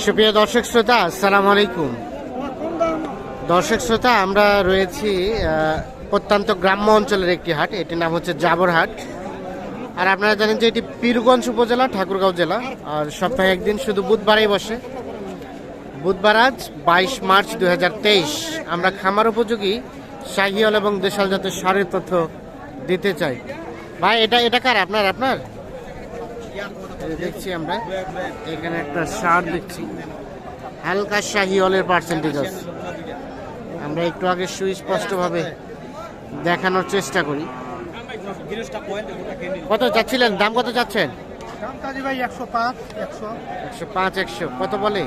সুপ্রিয় দর্শক শ্রোতা, আসসালামু আলাইকুম। দর্শক শ্রোতা, আমরা রয়েছি প্রত্যন্ত গ্রাম্য অঞ্চলের একটি হাট, এটির নাম হচ্ছে জাবরহাট আর আপনারা জানেন যে এটি পীরগঞ্জ উপজেলা, ঠাকুরগাঁও জেলা। আর সপ্তাহে একদিন শুধু বুধবারেই বসে। বুধবার আজ, বাইশ মার্চ দুই হাজার তেইশ। আমরা খামার উপযোগী শাহিওল এবং দেশাল জাতের সারের তথ্য দিতে চাই। ভাই, এটা এটা কার আপনার আপনার? দেখছি আমরা। এখানে একটা সার দেখছি। হালকা শাহিওলের পার্সেন্টেজ আছে। আমরা একটু আগে সুস্পষ্টভাবে দেখানোর চেষ্টা করি। কত যাচ্ছিলেন? দাম কত যাচ্ছেন? একশো পাঁচ একশো। কত বলে?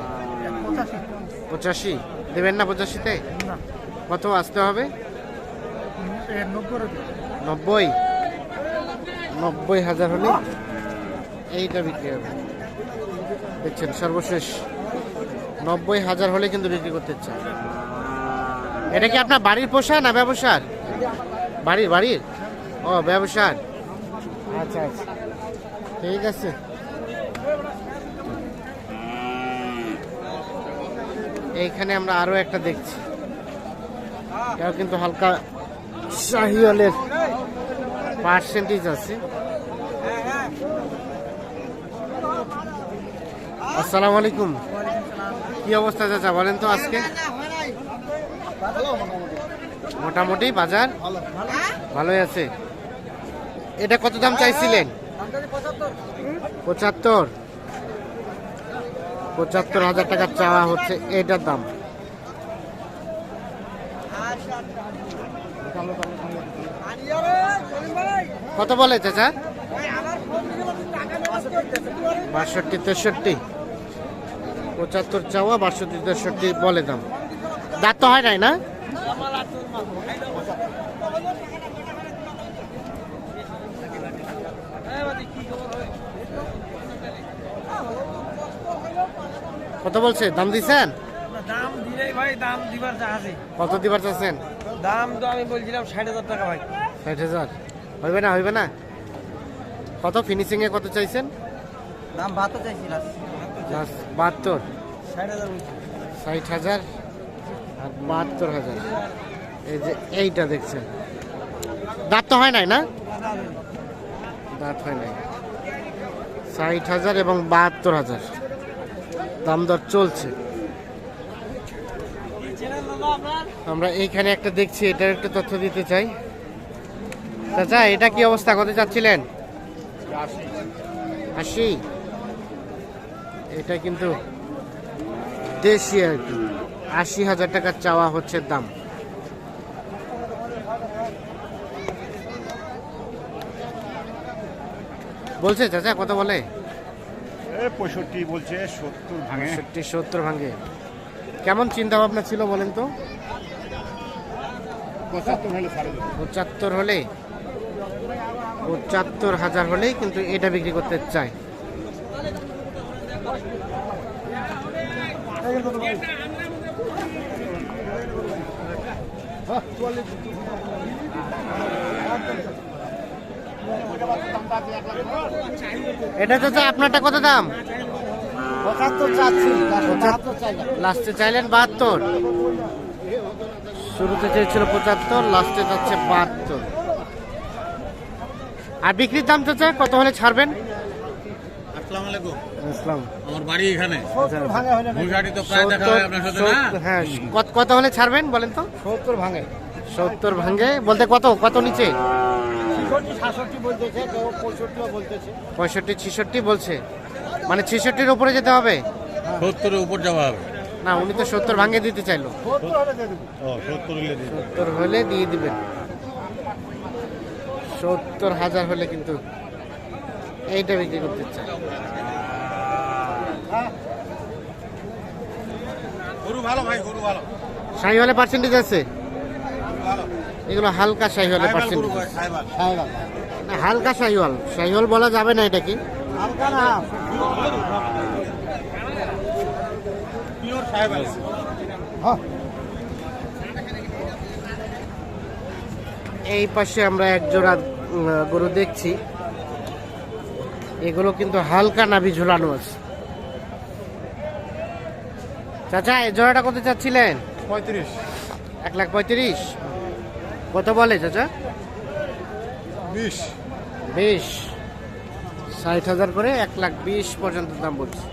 পঁচাশি। দেবেন না পঁচাশিতে? কত আসতে হবে? নব্বই। নব্বই হাজার হলে? এইটা বিক্রি হবে। দেখছেন, সর্বশেষ নব্বই হাজার হলে কিন্তু বিক্রি করতে চান এটা কি আপনার বাড়ির পোষা না ব্যবসার? বাড়ির বাড়ির? ও, ব্যবসার। আচ্ছা আচ্ছা। ঠিক আছে। এইখানে আমরা আরও একটা দেখছি। এটাও কিন্তু হালকা শাহিওয়ালের পার্সেন্টেজ আছে। আসসালামু আলাইকুম। কি অবস্থা চাচা, বলেন তো আজকে? মোটামুটি বাজার? ভালোই আছে। এটা কত দাম চাইছিলেন? পঁচাত্তর। পঁচাত্তর হাজার টাকা চাওয়া হচ্ছে, এটার দাম। কত বলে চাচা? বাষট্টি, তেষট্টি। পঁচাত্তর চাওয়া বাষট্টি তেষট্টি বলে দাম। দাঁত তো হয় নাই না? কত বলছে? দাম দিছেন? দাম দিলেই ভাই দাম দিবার জাহাজে কত দিবার চাচ্ছেন? দাম তো আমি বলছিলাম ষাট হাজার টাকা ভাই। ষাট হাজার। হইবে না হইবে না? কত? ফিনিশিং এ কত চাইছেন? দাম ভাতও চাইছিলাম লাস্ট বাহাত্তর। ষাট হাজার আর বাহাত্তর হাজার। এই যে এইটা দেখছেন। দাঁত তো হয় নাই না? দাঁত হয় নাই। ষাট হাজার এবং বাহাত্তর হাজার। দাম দর চলছে। আমরা এইখানে একটা দেখছি এটার একটা তথ্য দিতে চাই। চাচা এটা কি অবস্থা? কত চাচ্ছিলেন? আশি? এটা কিন্তু দেশি আর কি। আশি হাজার টাকা চাওয়া হচ্ছে দাম। বলছে চাচা কত বলে? পঁয়ষট্টি বলছে সত্তর ভাঙে। সত্তর সত্তর ভাঙে। কেমন চিন্তা ভাবনা ছিল বলেন তো? পঁচাত্তর হলে পঁচাত্তর হলে? পঁচাত্তর হাজার হলেই কিন্তু এটা বিক্রি করতে চাই এটা তো আপনারটা কত দাম? লাস্টে চাইলেন বাহাত্তর। শুরুতে চেয়েছিল পঁচাত্তর লাস্টে যাচ্ছে বাহাত্তর। আর বিক্রির দাম চাচা কত হলে ছাড়বেন? আসসালামু আলাইকুম। ইসলাম আমার বাড়ি এখানে। ভাঙে হয় না মূলঘাটি তো প্রায় দেখা হয় আপনার সাথে না? হ্যাঁ কত কত হলে ছাড়বেন বলেন তো? সত্তর ভাঙে। সত্তর ভাঙ্গে বলতে কত কত নিচে? পঁয়ষট্টি ছিষট্টি বলছে। মানে ছিষট্টির উপরে যেতে হবে? সত্তরের উপর যাওয়া হবে। না উনি তো সত্তর ভাঙে দিতে চাইলো। সত্তর হলে দিয়ে দিবেন। সত্তর হাজার হলে কিন্তু এইটা বিক্রি করতে চাই। গরু ভালো ভাই গরু ভালো। শাহি হলে পার্সেন্টেজ আছে? এগুলো হালকা পার্সেন্টেজ না হালকা বলা যাবে না এটা কি? হালকা না। হ্যাঁ। এই পাশে আমরা এক জোড়া গরু দেখছি। এগুলো কিন্তু হালকা নাভি ঝুলানো আছে। চাচা এই জোড়াটা কত চাচ্ছিলেন? পঁয়ত্রিশ। এক লাখ পঁয়ত্রিশ। কত বলে চাচা? বিশ। বিশ। ষাট হাজার করে এক লাখ বিশ পর্যন্ত দাম বলছে।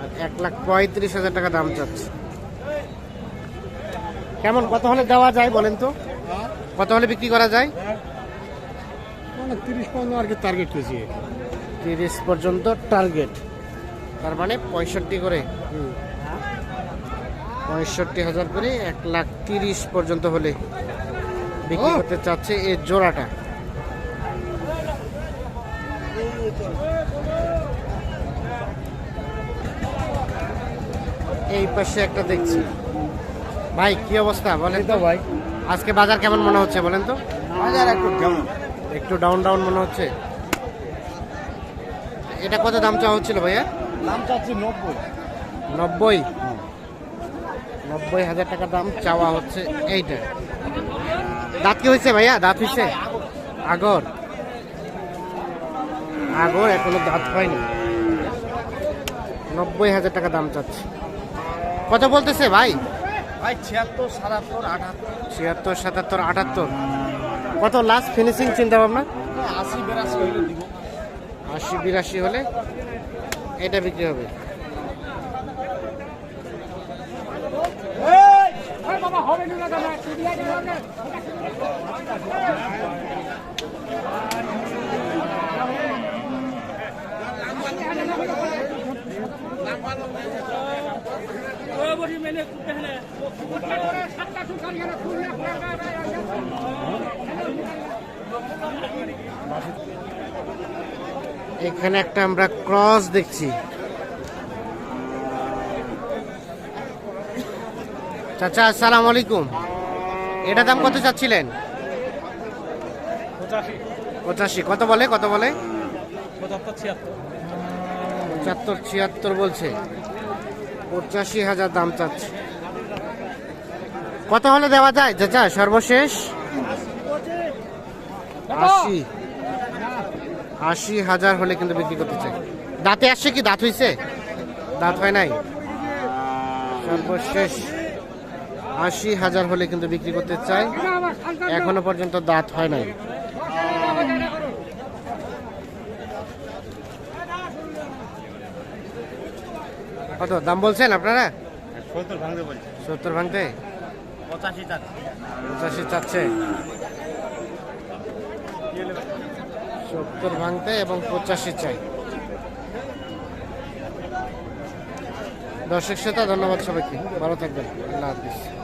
আর এক লাখ পঁয়ত্রিশ হাজার টাকা দাম চাচ্ছে। কেমন কত হলে দেওয়া যায় বলেন তো? কত হলে বিক্রি করা যায়? তিরিশ পনেরো আর কি টার্গেট করেছি তিরিশ পর্যন্ত টার্গেট তার মানে পঁয়ষট্টি করে। পঁয়ষট্টি হাজার করে এক লাখ তিরিশ পর্যন্ত হলে বিক্রি করতে চাচ্ছে এই জোড়াটা। এই পাশে একটা দেখছি। ভাই কি অবস্থা বলেন তো ভাই। আজকে বাজার কেমন মনে হচ্ছে বলেন তো? বাজার একটু কেমন? একটু ডাউন ডাউন মনে হচ্ছে? এটা কত দাম চাওয়া হচ্ছিল ভাইয়া? দাম চাচ্ছি নব্বই। নব্বই? নব্বই হাজার টাকা দাম চাওয়া হচ্ছে এইটা। দাঁত কি হয়েছে ভাইয়া? দাঁত হয়েছে? আগর। আগর এখনও দাঁত হয়নি। নব্বই হাজার টাকা দাম চাচ্ছে। কত বলতেছে ভাই? ভাই ছিয়াত্তর সাতাত্তর আটাত্তর। ছিয়াত্তর সাতাত্তর আটাত্তর। কত লাস্ট ফিনিশিং চিন্তা ভাবনা আশি বিরাশি হলে এটা বিক্রি হবে এখানে একটা আমরা ক্রস দেখছি। চাচা আসসালাম আলাইকুম। এটা দাম কত চাচ্ছিলেন? পঁচাশি। কত বলে? কত বলে? পঁচাত্তর ছিয়াত্তর বলছে। পঁচাশি হাজার দাম চাচ্ছে। কত হলে দেওয়া যায়? চাচা সর্বশেষ? আশি। আশি হাজার হলে কিন্তু বিক্রি করতে চাই। দাঁতে আসছে কি? দাঁত হইছে? দাঁত হয় নাই? সর্বশেষ আশি হাজার হলে কিন্তু বিক্রি করতে চাই। এখনও পর্যন্ত দাঁত হয় নাই। কত? দাম বলছেন আপনারা? সত্তর ভাঙতে সত্তর ভাঙতে? পঁচাশি চাচ্ছি। পঁচাশি চাচ্ছে। সত্তর ভাঙতে এবং পঁচাশি চাই। দর্শক শ্রোতা ধন্যবাদ সবাইকে। ভালো থাকবেন। আল্লাহ হাফিজ।